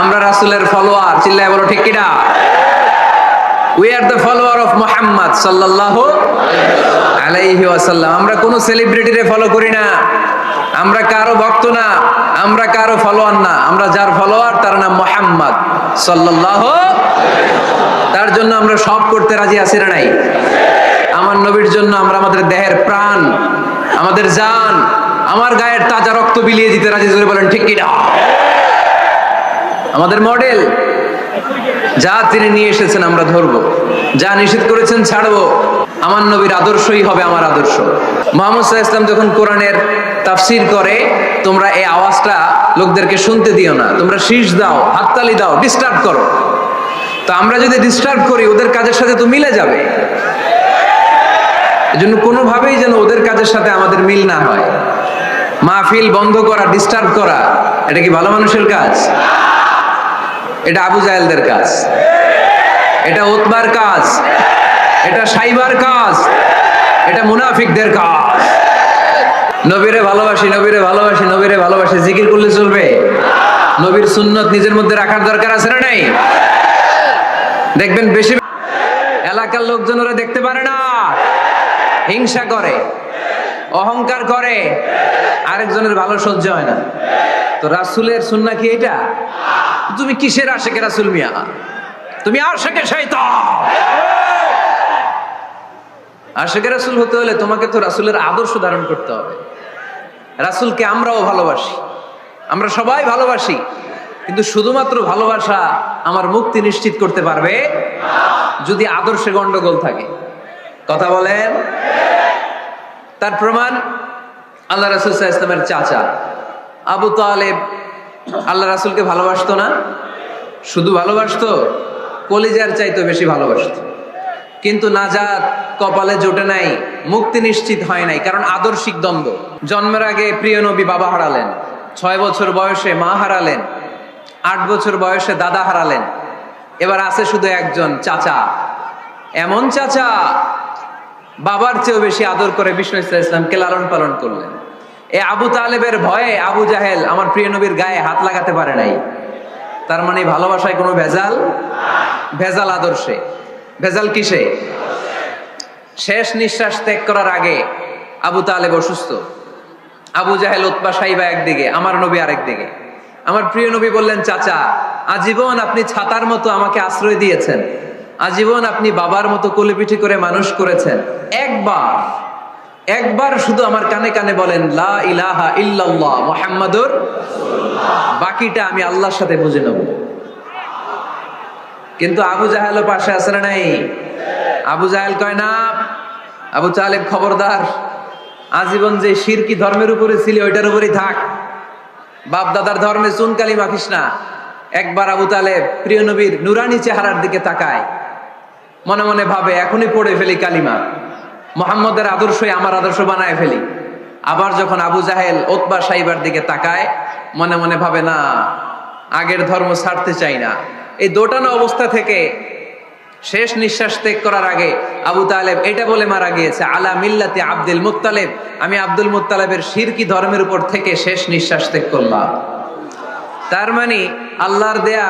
আমরা রাসুলের ফলোয়ার চিল্লায় বলো, ঠিক কিনা? We are the follower of Muhammad সাল্লাল্লাহু আলাইহি ওয়াসাল্লাম। আমরা কোনো সেলিব্রিটিরে ফলো করি না। আমরা কারও ভক্ত না, আমরা কারও ফলোয়ার না। আমরা যার ফলোয়ার তার নাম মোহাম্মদ সাল্লাল্লাহু তার জন্য আমরা সব করতে রাজি আছি না নাই? আমার নবীর জন্য আমরা আমাদের দেহের প্রাণ, আমাদের জান, আমার গায়ের তাজা রক্ত বিলিয়ে দিতে রাজি, জোরে বলেন, ঠিক কিনা? আমাদের মডেল যা তিনি নিয়ে এসেছেন আমরা ধরবো। যা নিষেধ করেছেন ছাড়বো। আমার নবীর আদর্শই হবে আমার আদর্শ। মোহাম্মদ ইসলাম যখন কোরআনের তাফসির করে, তোমরা এই আওয়াজটা লোকদেরকে শুনতে দিও না। তোমরা শীষ দাও, হাততালি দাও ডিস্টার্ব করো। তো আমরা যদি ডিস্টার্ব করি, ওদের কাজের সাথে তো মিলে যাবে। এজন্য কোনোভাবেই যেন ওদের কাজের সাথে আমাদের মিল না হয়। মাহফিল বন্ধ করা ডিস্টার্ব করা, এটা কি ভালো মানুষের কাজ? এটা আবু জাহেলদের কাজ। এটা ওতবার কাজ। এটা সাইবার কাজ। এটা মুনাফিকদের কাজ। নবীরে ভালোবাসি নবীরে ভালোবাসি নবীরে ভালোবাসি। জিকির করলে চলবে। নবীর সুন্নত নিজের মধ্যে রাখার দরকার আছে না নাই? দেখবেন বেশি এলাকার লোকজন ওরা দেখতে পারে না। হিংসা করে, অহংকার করে। আরেকজনের ভালো সহ্য হয় না। তো রাসুলের সুন্না কি এটা? তুমি কিসের আশেকে রাসুল মিয়া? তুমি আশেকে শয়তান। আশেকে রাসুল হতে হলে তোমাকে তো রাসুলের আদর্শ ধারণ করতে হবে। রাসুলকে আমরাও ভালোবাসি। আমরা সবাই ভালোবাসি। কিন্তু শুধুমাত্র ভালোবাসা আমার মুক্তি নিশ্চিত করতে পারবে যদি আদর্শে গন্ডগোল থাকে। কথা বলেন? তার প্রমাণ আল্লাহ রাসুল ইসলামের চাচা। আবু তালেব আল্লাহ রাসুলকে ভালোবাসতো না? শুধু ভালোবাসতো? কলিজার চাইতো বেশি ভালোবাসতো। কিন্তু নাজাত কপালে জোটে নাই, মুক্তি নিশ্চিত হয় নাই, কারণ আদর্শিক দ্বন্দ্ব। জন্মের আগে প্রিয় নবী বাবা হারালেন, ছয় বছর বয়সে মা হারালেন, আট বছর বয়সে দাদা হারালেন। এবার আছে শুধু একজন চাচা। এমন চাচা বাবার চেয়েও বেশি আদর করে বিষ্ণু ইসলাম ইসলামকে লালন পালন করলেন। এ আবু তালেবের ভয়ে আবু জাহেল আমার প্রিয় নবীর গায়ে হাত লাগাতে পারে নাই। তার মানে ভালোবাসায় কোনো ভেজাল? ভেজাল আদর্শে। ভেজাল কিসে? শেষ নিঃশ্বাস ত্যাগ করার আগে আবু তালেব অসুস্থ। আবু জাহেল উৎপা সাইবা একদিকে, আমার নবী আরেক দিকে। আমার প্রিয় নবী বললেন, চাচা, আজীবন আপনি ছাতার মতো আমাকে আশ্রয় দিয়েছেন। আজীবন আপনি বাবার মতো কোলেপিঠি করে মানুষ করেছেন। একবার একবার শুধু আমার কানে কানে বলেন, লা ইলাহা ইল্লাল্লাহ, মুহাম্মাদুর বাকিটা আমি আল্লাহর সাথে বুঝে নেব। কিন্তু আবু জাহেলও পাশে আছে না নাই? আবু জাহেল কয়, না, আবু তালেব খবরদার। আজীবন যে শিরকি ধর্মের উপরে ছিল, ওইটার উপরেই থাক। বাপ দাদার ধর্মে চুনকালি মাখিস না। একবার আবু তালেব প্রিয় নবীর নুরানি চেহারার দিকে তাকায়। মনে মনে ভাবে, এখনই পড়ে ফেলি কালিমা। মোহাম্মদের আদর্শই আমার আদর্শ বানায় ফেলি। আবার যখন আবু জাহেল ওতবা সাইবার দিকে তাকায়, মনে মনে ভাবে, না, আগের ধর্ম ছাড়তে চাই না। এই দোটানো অবস্থা থেকে শেষ নিঃশ্বাস ত্যাগ করার আগে আবু তালেব এটা বলে মারা গিয়েছে, আলা মিল্লাতে আব্দুল মুত্তালেব। আমি আব্দুল মুত্তালেবের শিরকি ধর্মের উপর থেকে শেষ নিঃশ্বাস ত্যাগ করলাম। তার মানে আল্লাহর দেয়া